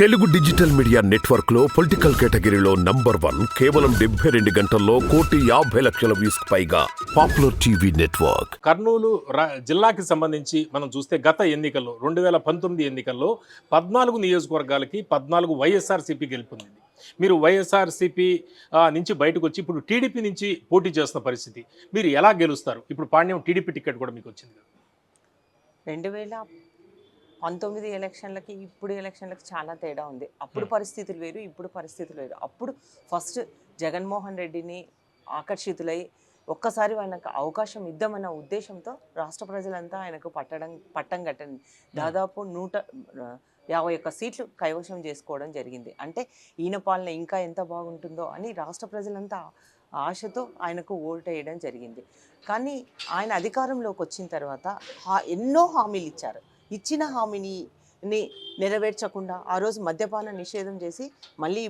Telugu digital media నెట్వర్క్లో political కేటగిరీలో number one కేవలం డెబ్బై రెండు గంటల్లో కోటి యాభై లక్షల వ్యూస్ పైగా పాపులర్ టీవీ నెట్వర్క్. కర్నూలు జిల్లాకి సంబంధించి మనం చూస్తే గత ఎన్నికల్లో రెండు వేల పంతొమ్మిది ఎన్నికల్లో పద్నాలుగు నియోజకవర్గాలకి పద్నాలుగు వైఎస్ఆర్సీపీ గెలుపొందింది. మీరు వైఎస్ఆర్సీపీ నుంచి బయటకు వచ్చి ఇప్పుడు టీడీపీ నుంచి పోటీ చేస్తున్న పరిస్థితి మీరు ఎలా గెలుస్తారు? ఇప్పుడు పాండ్యం టీడీపీ టికెట్ కూడా మీకు వచ్చింది కదా. రెండు వేల పంతొమ్మిది ఎలక్షన్లకి ఇప్పుడు ఎలక్షన్లకి చాలా తేడా ఉంది. అప్పుడు పరిస్థితులు వేరు ఇప్పుడు పరిస్థితులు వేరు. అప్పుడు ఫస్ట్ జగన్మోహన్ రెడ్డిని ఆకర్షితులై ఒక్కసారి ఆయనకు అవకాశం ఇద్దామన్న ఉద్దేశంతో రాష్ట్ర ప్రజలంతా ఆయనకు పట్టడం పట్టం కట్టండి. దాదాపు నూట యాభై ఒక్క సీట్లు కైవశం చేసుకోవడం జరిగింది. అంటే ఈయన పాలన ఇంకా ఎంత బాగుంటుందో అని రాష్ట్ర ప్రజలంతా ఆశతో ఆయనకు ఓటు వేయడం జరిగింది. కానీ ఆయన అధికారంలోకి వచ్చిన తర్వాత ఎన్నో హామీలు ఇచ్చారు. ఇచ్చిన హామీని ని నెరవేర్చకుండా ఆ రోజు మద్యపాన నిషేధం చేసి మళ్ళీ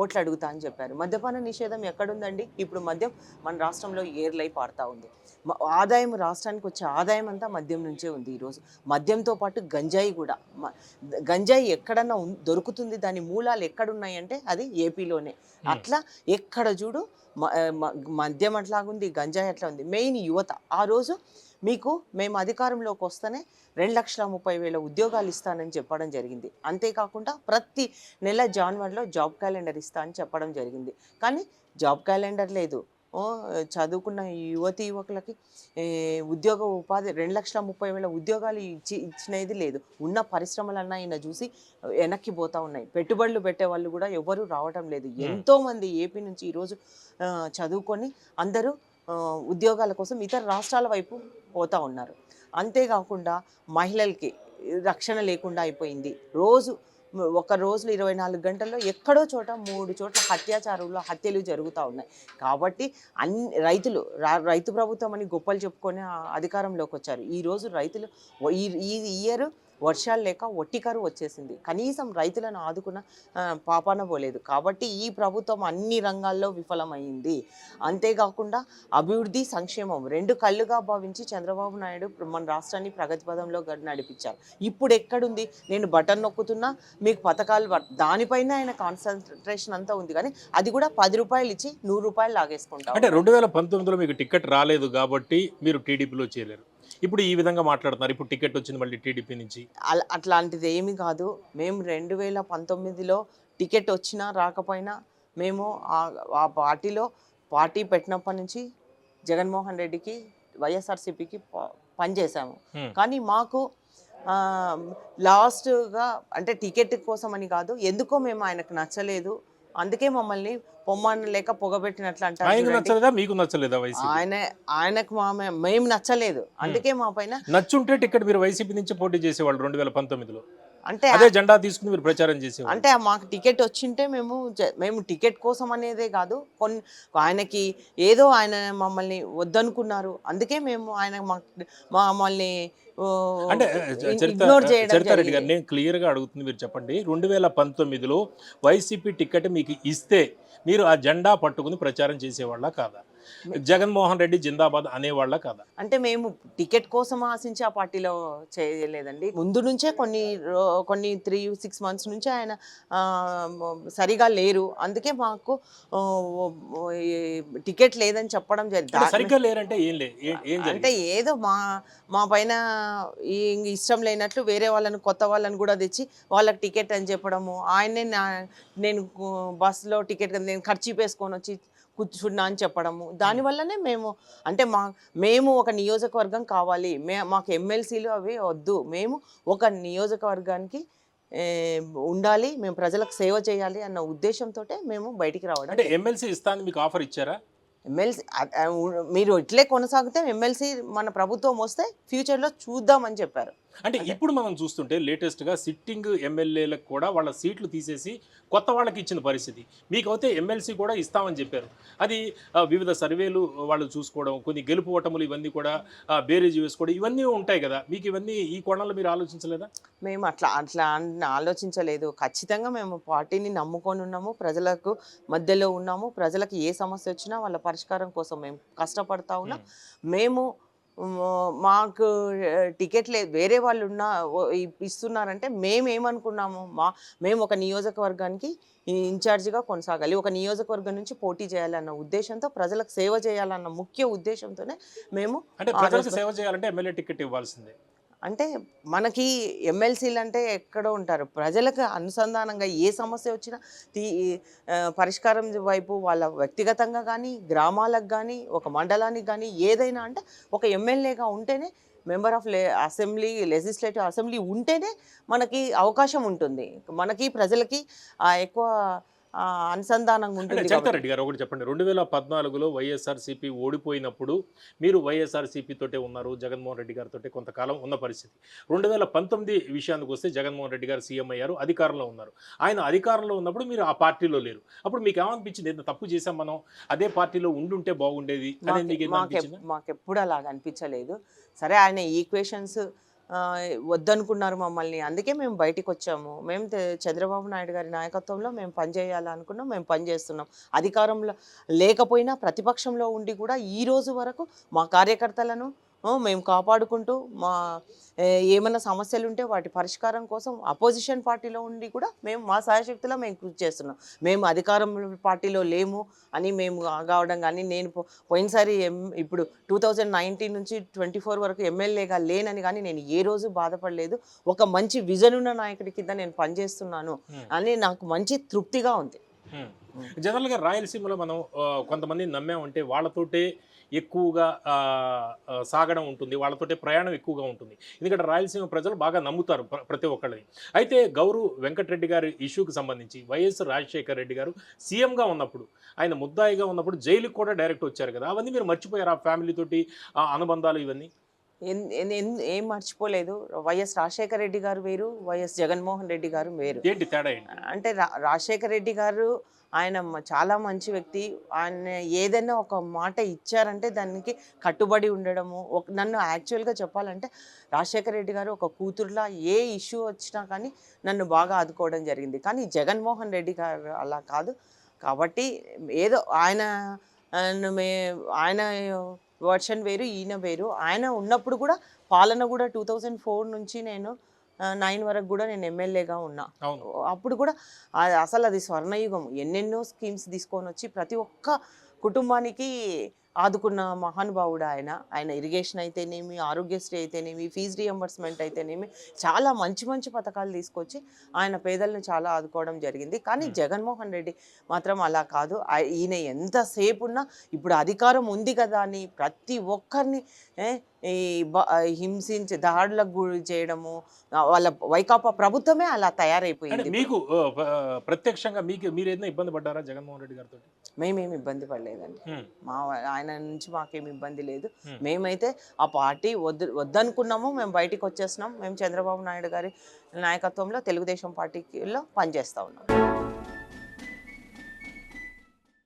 ఓట్లు అడుగుతా అని చెప్పారు. మద్యపాన నిషేధం ఎక్కడుందండి? ఇప్పుడు మద్యం మన రాష్ట్రంలో ఏర్లై పారుతా ఉంది. ఆదాయం రాష్ట్రానికి వచ్చే ఆదాయం అంతా మద్యం నుంచే ఉంది ఈరోజు మద్యంతో పాటు గంజాయి కూడా. గంజాయి ఎక్కడన్నా దొరుకుతుంది దాని మూలాలు ఎక్కడున్నాయంటే అది ఏపీలోనే. అట్లా ఎక్కడ చూడు మద్యం అట్లాగుంది గంజాయి అట్లా ఉంది మెయిన్ యువత ఆ రోజు మీకు మేము అధికారంలోకి వస్తేనే రెండు లక్షల ముప్పై వేల ఉద్యోగాలు ఇస్తానని చెప్పడం జరిగింది. అంతేకాకుండా ప్రతి నెల జాన్వరిలో జాబ్ క్యాలెండర్ ఇస్తా అని చెప్పడం జరిగింది. కానీ జాబ్ క్యాలెండర్ లేదు. చదువుకున్న యువతి యువకులకి ఉద్యోగ ఉపాధి రెండు లక్షల ముప్పై వేల ఉద్యోగాలు ఇచ్చి ఇచ్చినది లేదు. ఉన్న పరిశ్రమలన్నా ఈయన చూసి వెనక్కి పోతా ఉన్నాయి. పెట్టుబడులు పెట్టే వాళ్ళు కూడా ఎవరు రావటం లేదు. ఎంతో మంది ఏపీ నుంచి ఈరోజు చదువుకొని అందరూ ఉద్యోగాల కోసం ఇతర రాష్ట్రాల వైపు పోతా ఉన్నారు. అంతేకాకుండా మహిళలకి రక్షణ లేకుండా అయిపోయింది. రోజు ఒక రోజులో ఇరవై నాలుగు గంటల్లో ఎక్కడో చోట మూడు చోట్ల హత్యాచారంలో హత్యలు జరుగుతూ ఉన్నాయి. కాబట్టి అన్ని రైతులు రా- రైతు ప్రభుత్వం అని గొప్పలు చెప్పుకొని అధికారంలోకి వచ్చారు. ఈరోజు రైతులు ఈ ఈ ఇయర్ వర్షాలు లేక ఒట్టికరు వచ్చేసింది. కనీసం రైతులను ఆదుకున్న పాపాన పోలేదు. కాబట్టి ఈ ప్రభుత్వం అన్ని రంగాల్లో విఫలమైంది. అంతేకాకుండా అభివృద్ధి సంక్షేమం. రెండు కళ్ళుగా భావించి చంద్రబాబు నాయుడు మన రాష్ట్రాన్ని ప్రగతి పదంలో నడిపించారు. ఇప్పుడు ఎక్కడుంది? నేను బటన్ నొక్కుతున్నా మీకు పథకాలు దానిపైన ఆయన కాన్సన్ట్రేషన్ అంతా ఉంది. కానీ అది కూడా పది రూపాయలు ఇచ్చి నూరు రూపాయలు లాగేసుకుంటాం అంటే రెండు వేల పంతొమ్మిదిలో మీకు టికెట్ రాలేదు కాబట్టి మీరు టీడీపీలో చేయలేరు ఇప్పుడు ఈ విధంగా మాట్లాడుతున్నారు. ఇప్పుడు టికెట్ వచ్చింది మళ్ళీ టీడీపీ నుంచి. అల- అట్లాంటిది ఏమీ కాదు. మేము రెండు వేల పంతొమ్మిదిలో టికెట్ వచ్చినా రాకపోయినా మేము ఆ- పార్టీలో పార్టీ పెట్టినప్పటి నుంచి జగన్మోహన్ రెడ్డికి వైఎస్ఆర్సీపీకి పనిచేసాము. కానీ మాకు లాస్ట్గా అంటే టికెట్ కోసం అని కాదు. ఎందుకో మేము ఆయనకు నచ్చలేదు. అందుకే మమ్మల్ని పొమ్మన లేక పొగబెట్టినట్లు అంటారు ఆయనకు. నచ్చలేదా? మీకు నచ్చలేదా వైసీపీ? ఆయన ఆయనకు మా మేము నచ్చలేదు. అందుకే మా పైన నచ్చుంటే టికెట్ మీరు వైసీపీ నుంచి పోటీ చేసేవాళ్ళు రెండు వేల పంతొమ్మిదిలో. అంటే అదే జెండా తీసుకుని మీరు ప్రచారం చేసేవాళ్ళు. అంటే మాకు టికెట్ వచ్చింటే మేము మేము టికెట్ కోసం అనేదే కాదు కొన్ని ఆయనకి ఏదో ఆయన మమ్మల్ని వద్దనుకున్నారు. అందుకే మేము ఆయన మమ్మల్ని అంటే చరితారెడ్డి గారు. నేను క్లియర్గా అడుగుతుంది మీరు చెప్పండి. రెండు వేల పంతొమ్మిదిలో వైసీపీ టికెట్ మీకు ఇస్తే మీరు ఆ జెండా పట్టుకుని ప్రచారం చేసేవాళ్ళ కాదా? జగన్మోహన్ రెడ్డి జిందాబాద్ అనేవాళ్ళ కాదా అంటే మేము టికెట్ కోసం ఆశించి ఆ పార్టీలో చేయలేదండి. ముందు నుంచే కొన్ని కొన్ని త్రీ సిక్స్ మంత్స్ నుంచి ఆయన సరిగా లేరు. అందుకే మాకు టికెట్ లేదని చెప్పడం జరిగింది. సరిగ్గా లేరంటే ఏం లే ఏ- ఏం అంటే ఏదో మా మా పైన ఇష్టం లేనట్టు వేరే వాళ్ళని కొత్త వాళ్ళని కూడా తెచ్చి వాళ్ళకి టికెట్ అని చెప్పడము. ఆయనే నా నేను బస్సులో టికెట్ నేను ఖర్చు వేసుకొని వచ్చి కూర్చున్నా అని చెప్పడము. దానివల్లనే మేము అంటే మా మేము ఒక నియోజకవర్గం కావాలి. మే మాకు ఎమ్మెల్సీలు అవి వద్దు. మేము ఒక నియోజకవర్గానికి ఉండాలి. మేము ప్రజలకు సేవ చేయాలి అన్న ఉద్దేశంతో మేము బయటికి రావడం అంటే ఎమ్మెల్సీ ఇస్తాను మీకు ఆఫర్ ఇచ్చారా? ఎమ్మెల్సీ మీరు ఇట్లే కొనసాగితే ఎమ్మెల్సీ మన ప్రభుత్వం వస్తే ఫ్యూచర్లో చూద్దామని చెప్పారు. అంటే ఇప్పుడు మనం చూస్తుంటే లేటెస్ట్గా సిట్టింగ్ ఎమ్మెల్యేలకు కూడా వాళ్ళ సీట్లు తీసేసి కొత్త వాళ్ళకి ఇచ్చిన పరిస్థితి. మీకైతే ఎమ్మెల్సీ కూడా ఇస్తామని చెప్పారు. అది వివిధ సర్వేలు వాళ్ళు చూసుకోవడం కొన్ని గెలుపు ఓటములు ఇవన్నీ కూడా బేరీజ్ వేసుకోవడం ఇవన్నీ ఉంటాయి కదా. మీకు ఇవన్నీ ఈ కోణంలో మీరు ఆలోచించలేదా? మేము అట్లా అట్లా ఆలోచించలేదు. ఖచ్చితంగా మేము పార్టీని నమ్ముకొని ఉన్నాము. ప్రజలకు మధ్యలో ఉన్నాము. ప్రజలకు ఏ సమస్య వచ్చినా వాళ్ళ పరిష్కారం కోసం మేము కష్టపడతా ఉన్నాం. మేము మాకు టికెట్ లేదు వేరే వాళ్ళు ఉన్న ఇస్తున్నారంటే మేము ఏమనుకున్నాము మా మేము ఒక నియోజకవర్గానికి ఇన్ఛార్జిగా కొనసాగాలి. ఒక నియోజకవర్గం నుంచి పోటీ చేయాలన్న ఉద్దేశంతో ప్రజలకు సేవ చేయాలన్న ముఖ్య ఉద్దేశంతోనే మేము సేవ చేయాలంటే ఎమ్మెల్యే టికెట్ ఇవ్వాల్సిందే. అంటే మనకి ఎమ్మెల్సీలు అంటే ఎక్కడో ఉంటారు. ప్రజలకు అనుసంధానంగా ఏ సమస్య వచ్చినా తీ పరిష్కారం వైపు వాళ్ళ వ్యక్తిగతంగా కానీ గ్రామాలకు కానీ ఒక మండలానికి కానీ ఏదైనా అంటే ఒక ఎమ్మెల్యేగా ఉంటేనే మెంబర్ ఆఫ్ లే అసెంబ్లీ లెజిస్లేటివ్ అసెంబ్లీ ఉంటేనే మనకి అవకాశం ఉంటుంది. మనకి ప్రజలకి ఎక్కువ అనుసంధానంగా ఉంటుంది కాబట్టి. చరితారెడ్డి గారు ఒకటి చెప్పండి. రెండు వేల పద్నాలుగులో వైఎస్ఆర్సీపీ ఓడిపోయినప్పుడు మీరు వైఎస్ఆర్సీపీ తోటే ఉన్నారు జగన్మోహన్ రెడ్డి గారితో కొంతకాలం ఉన్న పరిస్థితి. రెండు వేల పంతొమ్మిది విషయానికి వస్తే జగన్మోహన్ రెడ్డి గారు సీఎం అయ్యారు అధికారంలో ఉన్నారు. ఆయన అధికారంలో ఉన్నప్పుడు మీరు ఆ పార్టీలో లేరు. అప్పుడు మీకు ఏమనిపించింది? ఏదో తప్పు చేశాం మనం? అదే పార్టీలో ఉండుంటే బాగుండేది మీకు మాకెప్పుడు అలాగ అనిపించలేదు. సరే ఆయన ఈక్వేషన్స్ వద్దనుకున్నారు మమ్మల్ని. అందుకే మేము బయటికి వచ్చాము మేము చంద్రబాబు నాయుడు గారి నాయకత్వంలో మేము పనిచేయాలనుకున్నాం మేము పనిచేస్తున్నాం అధికారంలో లేకపోయినా ప్రతిపక్షంలో ఉండి కూడా ఈ రోజు వరకు మా కార్యకర్తలను మేము కాపాడుకుంటూ మా ఏమైనా సమస్యలు ఉంటే వాటి పరిష్కారం కోసం అపోజిషన్ పార్టీలో ఉండి కూడా మేము మా సాయశక్తిలో మేము కృషి చేస్తున్నాం మేము అధికారం పార్టీలో లేము అని మేము కావడం కానీ నేను పో- పోయినసారి ఇప్పుడు టూ థౌజండ్ నైన్టీన్ నుంచి ట్వంటీ ఫోర్ వరకు ఎమ్మెల్యేగా లేనని కానీ నేను ఏ రోజు బాధపడలేదు ఒక మంచి విజన్ ఉన్న నాయకుడి కింద నేను పనిచేస్తున్నాను. అని నాకు మంచి తృప్తిగా ఉంది. జనరల్గా రాయలసీమలో మనం కొంతమంది నమ్మామంటే వాళ్ళతోటే ఎక్కువగా సాగడం ఉంటుంది. వాళ్ళతోటే ప్రయాణం ఎక్కువగా ఉంటుంది. ఎందుకంటే రాయలసీమ ప్రజలు బాగా నమ్ముతారు ప్రతి ఒక్కళ్ళని. అయితే గౌరు వెంకటరెడ్డి గారి ఇష్యూకి సంబంధించి వైఎస్ రాజశేఖర రెడ్డి గారు సీఎంగా ఉన్నప్పుడు ఆయన ముద్దాయిగా ఉన్నప్పుడు జైలుకి కూడా డైరెక్ట్ వచ్చారు కదా. అవన్నీ మీరు మర్చిపోయారు? ఆ ఫ్యామిలీ తోటి ఆ అనుబంధాలు ఇవన్నీ? ఏం మర్చిపోలేదు. వైఎస్ రాజశేఖర రెడ్డి గారు వేరు వైఎస్ జగన్మోహన్ రెడ్డి గారు వేరు. ఏంటి తేడా ఏంటి? అంటే రా రాజశేఖర రెడ్డి గారు ఆయన చాలా మంచి వ్యక్తి. ఆయన ఏదైనా ఒక మాట ఇచ్చారంటే దానికి కట్టుబడి ఉండడము ఒక నన్ను యాక్చువల్గా చెప్పాలంటే రాజశేఖర రెడ్డి గారు ఒక కూతురులా ఏ ఇష్యూ వచ్చినా కానీ నన్ను బాగా ఆదుకోవడం జరిగింది. కానీ జగన్మోహన్ రెడ్డి గారు అలా కాదు. కాబట్టి ఏదో ఆయన ఆయన మే ఆయన వర్షన్ వేరు ఈయన వేరు. ఆయన ఉన్నప్పుడు కూడా పాలన కూడా టూ థౌజండ్ ఫోర్ నుంచి నేను నైన్ వరకు కూడా నేను ఎమ్మెల్యేగా ఉన్నా. అప్పుడు కూడా అసలు అది స్వర్ణయుగం. ఎన్నెన్నో స్కీమ్స్ తీసుకొని వచ్చి ప్రతి ఒక్క కుటుంబానికి ఆదుకున్న మహానుభావుడు ఆయన ఆయన ఇరిగేషన్ అయితేనేమి ఆరోగ్యశ్రీ అయితేనేమి ఫీజు రియంబర్స్మెంట్ అయితేనేమి చాలా మంచి మంచి పథకాలు తీసుకొచ్చి ఆయన పేదలను చాలా ఆదుకోవడం జరిగింది. కానీ జగన్మోహన్ రెడ్డి మాత్రం అలా కాదు. ఈయన ఎంతసేపు ఉన్నా ఇప్పుడు అధికారం ఉంది కదా అని ప్రతి ఒక్కరిని ఈ హింసించి దాడులకు గురి చేయడము వాళ్ళ వైకాపా ప్రభుత్వమే అలా తయారైపోయింది. మీకు ప్రత్యక్షంగా మీకు మీరు ఏదైనా ఇబ్బంది పడ్డారా జగన్మోహన్ రెడ్డి గారితో మేమేమి ఇబ్బంది పడలేదండి. మా ఆయన నుంచి మాకేమి ఇబ్బంది లేదు. మేమైతే ఆ పార్టీ వద్దు వద్దనుకున్నాము మేము బయటికి వచ్చేస్తున్నాం మేము చంద్రబాబు నాయుడు గారి నాయకత్వంలో తెలుగుదేశం పార్టీలో పనిచేస్తా ఉన్నాం.